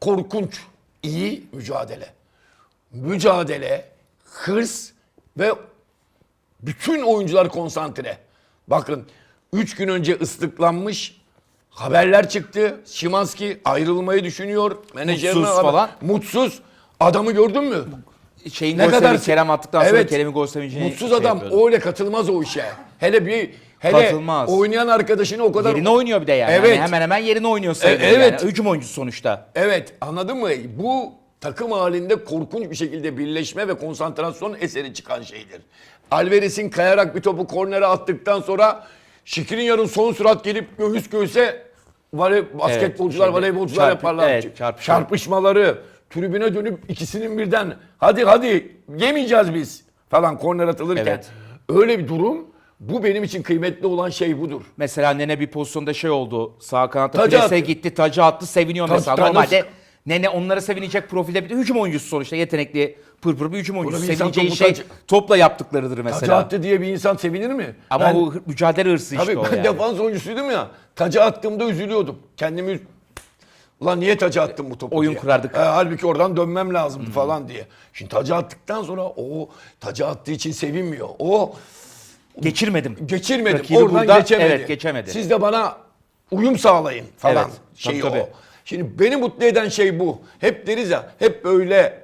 korkunç, iyi mücadele. Mücadele, hırs ve bütün oyuncular konsantre. Bakın 3 gün önce ıslıklanmış haberler çıktı. Şimanski ayrılmayı düşünüyor. Menajerine Mutsuz haber- falan. Mutsuz. Adamı gördün mü? Şeyin Ne kadar Kerem attıktan sonra Evet. Kerem'in gol sevincini Mutsuz şey adam yapıyordu. öyle katılmaz o işe. Hele bir hele Katılmaz. oynayan arkadaşını o kadar Yerine oynuyor bir de yani. Evet. Yani hemen hemen yerine oynuyor sayılır evet. yani. Hücum oyuncusu sonuçta. Evet anladın mı? Bu takım halinde korkunç bir şekilde birleşme ve konsantrasyon eseri çıkan şeydir. Alvarez'in kayarak bir topu kornere attıktan sonra Şikrinyar'ın son sürat gelip göğüs göğüse vole, basketbolcular, şeyde voleybolcular çarpı- yaparlar. evet, çarpışma. Çarpışmaları, tribüne dönüp ikisinin birden hadi hadi yemeyeceğiz biz falan korner atılırken. Evet. Öyle bir durum bu benim için kıymetli olan şey budur. Mesela Nene bir pozisyonda şey oldu. Sağ kanatta attı. gitti, tacı attı, seviniyor Ta- mesela. ta- Normalde nasıl- Nene onlara sevinecek profilde bir de hücum oyuncusu sonuçta. Yetenekli, pırpır bir hücum oyuncusu. bir insan Sevineceği topu şey tacı- topla yaptıklarıdır mesela. attı diye bir insan sevinir mi? Ama Ben- hı- mücadele hırsı işte Tabii o ben yani. defans oyuncusuydum ya. Tacı attığımda üzülüyordum. Kendimi üz- Ulan niye tacı attım bu topu Oyun diye. kurardık. E, halbuki oradan dönmem lazımdı falan diye. Şimdi tacı attıktan sonra o tacı attığı için sevinmiyor. O Geçirmedim. geçirmedim. Rakibi oradan burada, geçemedi. evet, geçemedi. Siz de bana uyum sağlayın falan. Evet, Şeyi tabii, tabii. o. Şimdi beni mutlu eden şey bu. Hep deriz ya hep böyle